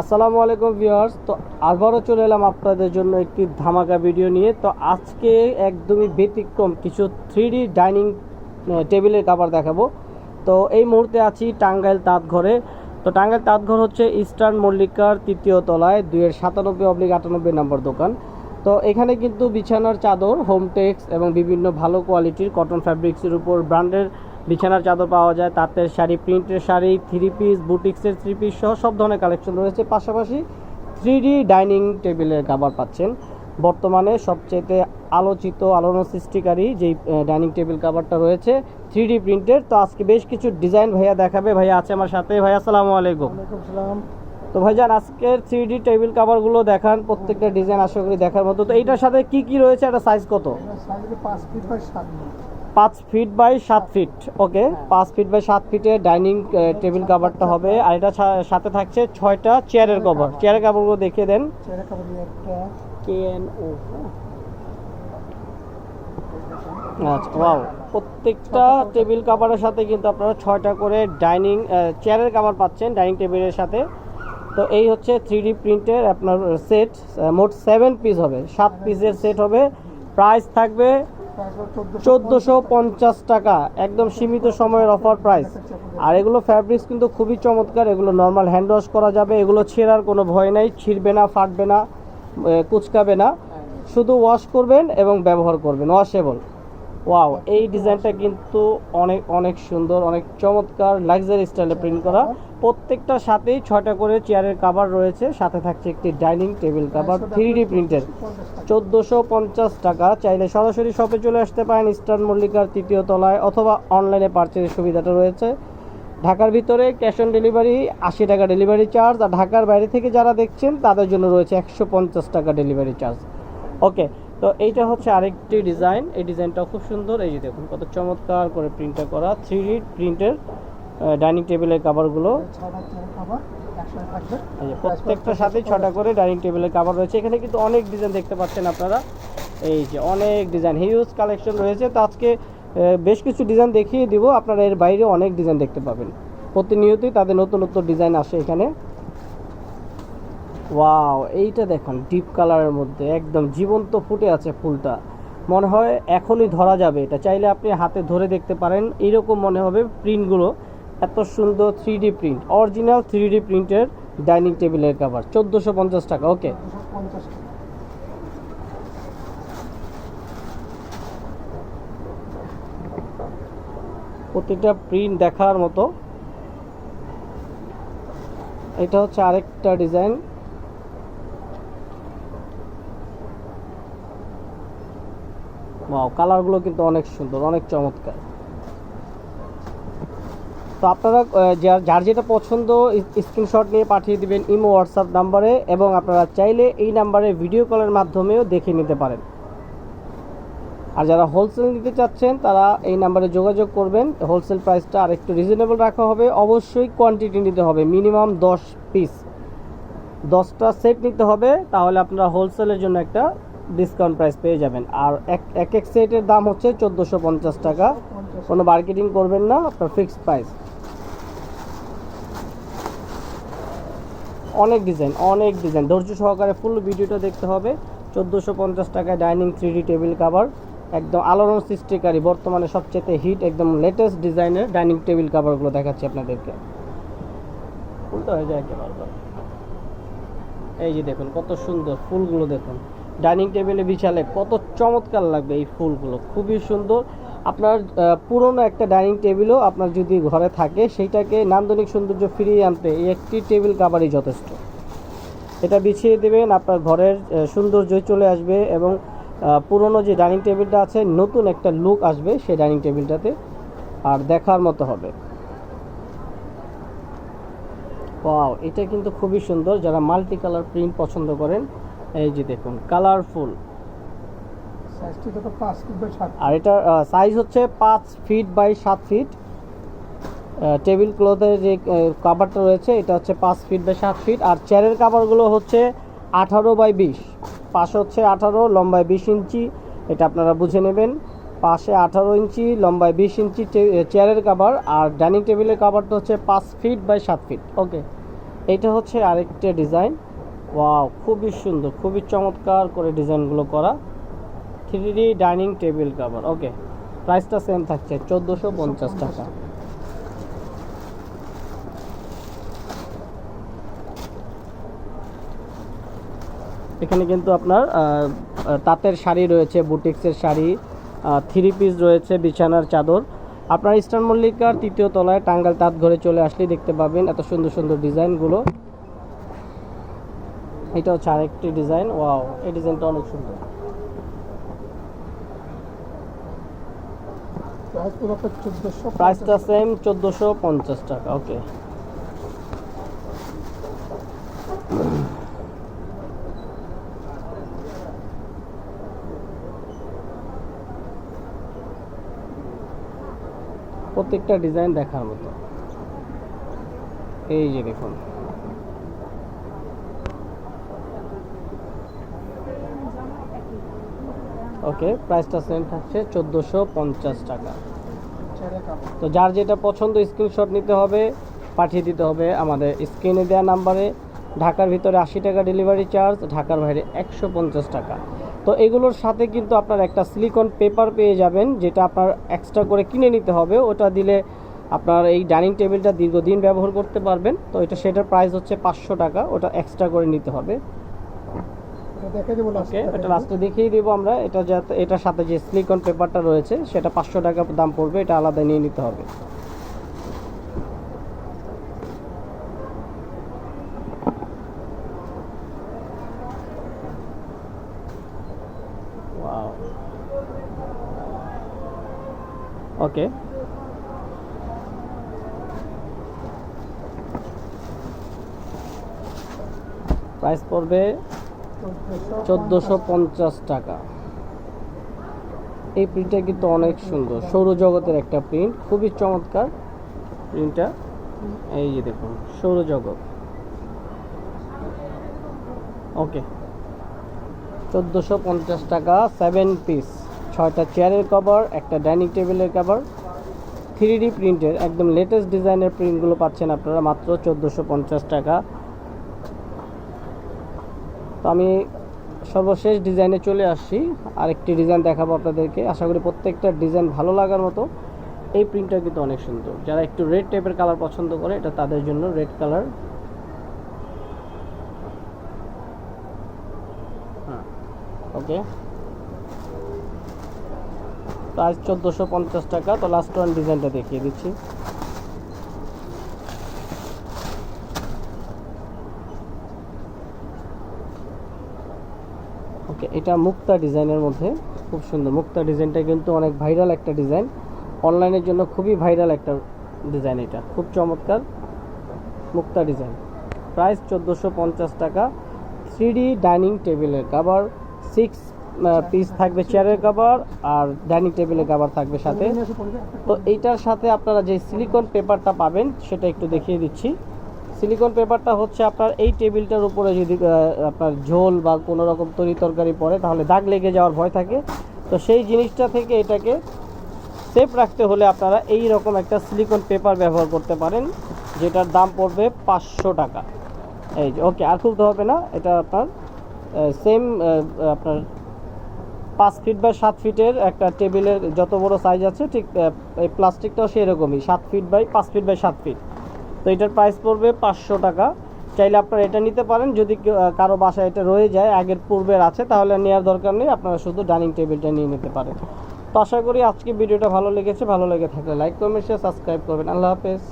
আসসালামু আলাইকুম ভিউয়ার্স। তো আবারও চলে এলাম আপনাদের জন্য একটি ধামাকা ভিডিও নিয়ে। তো আজকে একদমই ব্যতিক্রম কিছু থ্রি ডাইনিং টেবিলের কাভার দেখাবো। তো এই মুহূর্তে আছি টাঙ্গাইল তাঁতঘরে। তো টাঙ্গাইল তাঁতঘর হচ্ছে ইস্টার্ন মল্লিকার তৃতীয় তলায়, দুইয়ের সাতানব্বই অব্লিক আটানব্বই নম্বর দোকান। তো এখানে কিন্তু বিছানার চাদর হোমটেক্স এবং বিভিন্ন ভালো কোয়ালিটির কটন ফ্যাব্রিক্সের উপর ব্র্যান্ডের বিছানার চাদর পাওয়া যায় তাঁতের শাড়ি প্রিন্টের শাড়ি থ্রি পিস বুটিক্সের থ্রি পিস সহ সব ধরনের কালেকশন রয়েছে। পাশাপাশি থ্রি ডি ডাইনিং টেবিলের কাভার পাচ্ছেন। বর্তমানে সবচেয়ে আলোচিত আলোড়ন সৃষ্টিকারী যেই ডাইনিং টেবিল কাভারটা রয়েছে থ্রি ডি প্রিন্টের তো আজকে বেশ কিছু ডিজাইন ভাইয়া দেখাবে। ভাইয়া আছে আমার সাথে। ভাইয়া আসসালামু আলাইকুম। তো ভাইজান আজকের থ্রি ডি টেবিল কাভারগুলো দেখান। প্রত্যেকটা ডিজাইন আশা করি দেখার মতো। তো এইটার সাথে কি কি রয়েছে? একটা সাইজ কত? সাইজে পাঁচ ফিট বাই সাত ফিট পাঁচ ফিট বাই সাত ফিট ওকে পাঁচ ফিট বাই সাত ফিটে ডাইনিং টেবিল কাভারটা হবে। আর এটা সাথে থাকছে ছয়টা চেয়ারের কভার চেয়ারের কাভারগুলো দেখিয়ে দেন। ও আচ্ছা ওয়াও প্রত্যেকটা টেবিল কাভারের সাথে কিন্তু আপনারা ছয়টা করে ডাইনিং চেয়ারের কাভার পাচ্ছেন ডাইনিং টেবিলের সাথে। তো এই হচ্ছে থ্রি ডি প্রিন্টের আপনার সেট মোট সেভেন পিস হবে। সাত পিসের সেট হবে। প্রাইস থাকবে চোদ্দোশো পঞ্চাশ টাকা, একদম সীমিত সময়ের অফার প্রাইস আর এগুলো ফ্যাব্রিক্স কিন্তু খুবই চমৎকার, এগুলো নর্মাল হ্যান্ড ওয়াশ করা যাবে, এগুলো ছেঁড়ার কোনো ভয় নাই, ছিঁড়বে না, ফাটবে না কুচকাবে না। শুধু ওয়াশ করবেন এবং ব্যবহার করবেন ওয়াশেবল ওয়াও এই ডিজাইনটা কিন্তু অনেক অনেক সুন্দর, অনেক চমৎকার লাক্সারি স্টাইলে প্রিন্ট করা। প্রত্যেকটার সাথেই ছয়টা করে চেয়ারের কাভার রয়েছে, সাথে থাকছে একটি dining table cover three D প্রিন্টের চোদ্দোশো পঞ্চাশ টাকা, চাইলে সরাসরি শপে চলে আসতে পারেন ইস্টার্ন মল্লিকার তৃতীয় তলায় অথবা অনলাইনে পারচেজের সুবিধাটা রয়েছে। ঢাকার ভিতরে ক্যাশ অন ডেলিভারি আশি টাকা ডেলিভারি চার্জ আর ঢাকার বাইরে থেকে যারা দেখছেন, তাদের জন্য রয়েছে একশো পঞ্চাশ টাকা ডেলিভারি চার্জ ওকে তো এইটা হচ্ছে আরেকটি ডিজাইন। এই ডিজাইনটাও খুব সুন্দর। এই যে দেখুন কত চমৎকার করে প্রিন্টটা করা। থ্রি ডি প্রিন্টের ডাইনিং টেবিলের কাভারগুলো প্রত্যেকটার সাথেই ছটা করে ডাইনিং টেবিলের কাভার রয়েছে। এখানে কিন্তু অনেক ডিজাইন দেখতে পাচ্ছেন আপনারা। এই যে অনেক ডিজাইন হিউজ কালেকশন রয়েছে। তো আজকে বেশ কিছু ডিজাইন দেখিয়ে দিব। আপনারা এর বাইরে অনেক ডিজাইন দেখতে পাবেন। প্রতিনিয়তই তাদের নতুন নতুন ডিজাইন আসে এখানে। ওয়াও এইটা দেখুন ডিপ কালারের মধ্যে, একদম জীবন্ত ফুটে আছে ফুলটা। মনে হয় এখনই ধরা যাবে এটা। চাইলে আপনি হাতে ধরে দেখতে পারেন এইরকম মনে হবে প্রিন্টগুলো এত সুন্দর three D print original three D প্রিন্টের ডাইনিং টেবিলের কাভার চোদ্দোশো পঞ্চাশ টাকা ওকে প্রতিটা প্রিন্ট দেখার মতো। এটা হচ্ছে আরেকটা ডিজাইন ওয়াও কালারগুলো কিন্তু অনেক সুন্দর, অনেক চমৎকার। তো আপনারা যার যেটা পছন্দ স্ক্রিনশট নিয়ে পাঠিয়ে দিবেন ইমো হোয়াটসঅ্যাপ নাম্বারে, এবং আপনারা চাইলে এই নাম্বারে ভিডিও কলের মাধ্যমেও দেখে নিতে পারেন। আর যারা হোলসেল নিতে চাচ্ছেন, তারা এই নাম্বারে যোগাযোগ করবেন। হোলসেল প্রাইসটা আর একটু রিজনেবল রাখা হবে। অবশ্যই কোয়ান্টিটি নিতে হবে মিনিমাম দশ পিস দশটা সেট নিতে হবে, তাহলে আপনারা হোলসেলের জন্য একটা ডিসকাউন্ট প্রাইস পেয়ে যাবেন। আর এক এক এক সেটের দাম হচ্ছে চোদ্দোশো পঞ্চাশ টাকা। কোনো মার্কেটিং করবেন না, আপনার ফিক্সড প্রাইস অনেক ডিজাইন অনেক ডিজাইন ধৈর্য সহকারে ফুল ভিডিওটা দেখতে হবে। চোদ্দোশো পঞ্চাশ টাকায় ডাইনিং থ্রি টেবিল কাভার একদম আলোড়ন সৃষ্টিকারী, বর্তমানে সবচেয়ে হিট একদম লেটেস্ট ডিজাইনের ডাইনিং টেবিল কাভারগুলো দেখাচ্ছি আপনাদেরকে। ফুলটা হয়ে যায় একেবারে। এই যে দেখুন, কত সুন্দর ফুলগুলো দেখুন। ডাইনিং টেবিলে বিছালে কত চমৎকার লাগবে এই ফুলগুলো, খুবই সুন্দর। আপনার পুরনো একটা ডাইনিং টেবিলও আপনার যদি ঘরে থাকে, সেইটাকে নান্দনিক সৌন্দর্য ফিরিয়ে আনতে এই একটি টেবিল কাভারই যথেষ্ট। এটা বিছিয়ে দেবেন, আপনার ঘরের সৌন্দর্য চলে আসবে এবং পুরনো যে ডাইনিং টেবিলটা আছে, নতুন একটা লুক আসবে সেই ডাইনিং টেবিলটাতে আর দেখার মতো হবে। ওয়াও, এটা কিন্তু খুবই সুন্দর, যারা মাল্টি কালার প্রিন্ট পছন্দ করেন এই যে দেখুন কালারফুল আর এটা সাইজ হচ্ছে পাঁচ ফিট বাই সাত ফিট টেবিল ক্লথের যে কাভারটা রয়েছে এটা হচ্ছে পাঁচ ফিট বাই সাত ফিট আর চেয়ারের কাভারগুলো হচ্ছে আঠারো বাই বিশ। পাশে হচ্ছে আঠারো লম্বায় বিশ ইঞ্চি। এটা আপনারা বুঝে নেবেন। পাশে আঠারো ইঞ্চি লম্বায় বিশ ইঞ্চি চেয়ারের কাভার আর ডাইনিং টেবিলের কাভারটা হচ্ছে পাঁচ ফিট বাই সাত ফিট ওকে এইটা হচ্ছে আরেকটা ডিজাইন ওয়াও খুবই সুন্দর, খুবই চমৎকার করে ডিজাইনগুলো করা। Three dining table cover okay প্রাইসটা সেম থাকছে, চোদ্দোশো পঞ্চাশ টাকা। এখানে কিন্তু আপনার তাঁতের শাড়ি রয়েছে, বুটিক্সের শাড়ি থ্রি পিস রয়েছে, বিছানার চাদর। আপনার ইস্টার্ন মল্লিকার তৃতীয় তলায় টাঙ্গাল তাঁত ঘরে চলে আসলেই দেখতে পাবেন এত সুন্দর সুন্দর ডিজাইনগুলো এটা হচ্ছে আরেকটি ডিজাইন। ওয়াও, এই ডিজাইনটা অনেক সুন্দর। প্রাইসটা সেম চোদ্দোশো পঞ্চাশ টাকা ওকে প্রত্যেকটা ডিজাইন দেখার মতো। এই যে দেখুন। ওকে প্রাইসটা সেম থাকছে চোদ্দোশো পঞ্চাশ টাকা। তো যার যেটা পছন্দ স্ক্রিনশট নিতে হবে পাঠিয়ে দিতে হবে আমাদের স্ক্রিনে দেওয়া নাম্বারে ঢাকার ভিতরে আশি টাকা ডেলিভারি চার্জ ঢাকার বাইরে একশো পঞ্চাশ টাকা। তো এগুলোর সাথে কিন্তু আপনার একটা সিলিকন পেপার পেয়ে যাবেন যেটা আপনার এক্সট্রা করে কিনে নিতে হবে। ওটা দিলে আপনার এই ডাইনিং টেবিলটা দীর্ঘদিন ব্যবহার করতে পারবেন। তো এটা সেটার প্রাইস হচ্ছে পাঁচশো টাকা ওটা এক্সট্রা করে নিতে হবে। ওকে এটা লাস্টে দেখিয়ে দিব আমরা। এটা যাতে এটার সাথে যে সিলিকন পেপারটা রয়েছে সেটা পাঁচশো টাকা দাম পড়বে এটা আলাদা নিয়ে নিতে হবে। ওকে প্রাইস পড়বে চোদ্দোশো পঞ্চাশ টাকা। এই প্রিন্টটা কিন্তু অনেক সুন্দর। সৌরজগতের একটা প্রিন্ট খুবই চমৎকার প্রিন্টটা এই যে দেখুন সৌরজগৎ ওকে চোদ্দোশো পঞ্চাশ টাকা সেভেন পিস ছয়টা চেয়ারের কভার একটা ডাইনিং টেবিলের কভার থ্রি ডি প্রিন্টের একদম লেটেস্ট ডিজাইনের প্রিন্টগুলো পাচ্ছেন আপনারা মাত্র চোদ্দোশো পঞ্চাশ টাকা। তো আমি সর্বশেষ ডিজাইনে চলে আসছি। আরেকটি ডিজাইন দেখাবো আপনাদেরকে। আশা করি প্রত্যেকটা ডিজাইন ভালো লাগার মতো। এই প্রিন্টটা কিন্তু অনেক সুন্দর। যারা একটু রেড টাইপের কালার পছন্দ করে, এটা তাদের জন্য রেড কালার ওকে প্রাইস চোদ্দোশো পঞ্চাশ টাকা। তো লাস্ট ওয়ান ডিজাইনটা দেখিয়ে দিচ্ছি। এটা মুক্তা ডিজাইনের মধ্যে, খুব সুন্দর। মুক্তা ডিজাইনটা কিন্তু অনেক ভাইরাল একটা ডিজাইন। অনলাইনের জন্য খুবই ভাইরাল একটা ডিজাইন এটা। খুব চমৎকার মুক্তা ডিজাইন। প্রাইস চোদ্দোশো পঞ্চাশ টাকা। থ্রি ডাইনিং টেবিলের কাভার সিক্স পিস থাকবে চেয়ারের কাভার আর ডাইনিং টেবিলের কাভার থাকবে সাথে। তো এইটার সাথে আপনারা যে সিলিকন পেপারটা পাবেন, সেটা একটু দেখিয়ে দিচ্ছি। সিলিকন পেপারটা হচ্ছে আপনার এই টেবিলটার উপরে যদি আপনার ঝোল বা কোনো রকম তরি তরকারি পড়ে, তাহলে দাগ লেগে যাওয়ার ভয় থাকে। তো সেই জিনিসটা থেকে এটাকে সেফ রাখতে হলে আপনারা এই রকম একটা সিলিকন পেপার ব্যবহার করতে পারেন, যেটার দাম পড়বে পাঁচশো টাকা। এই যে, ওকে, আর খুলতে হবে না, এটা আপনার সেম আপনার পাঁচ ফিট বাই সাত ফিটের একটা টেবিলের যত বড় সাইজ আছে, ঠিক এই প্লাস্টিকটাও সেই রকমই সাত ফিট বাই পাঁচ ফিট বাই সাত ফিট তো এটার প্রাইস পড়বে পাঁচশো টাকা। চাইলে আপনারা এটা নিতে পারেন, যদি কারও বাসায় এটা রয়ে যায়, আগের পূর্বের আছে, তাহলে নেওয়ার দরকার নেই, আপনারা শুধু ডাইনিং টেবিলটা নিয়ে নিতে পারেন। তো আশা করি আজকে ভিডিওটা ভালো লেগেছে, ভালো লেগে থাকলে লাইক কমেন্ট শেয়ার সাবস্ক্রাইব করবেন। আল্লাহ হাফেজ।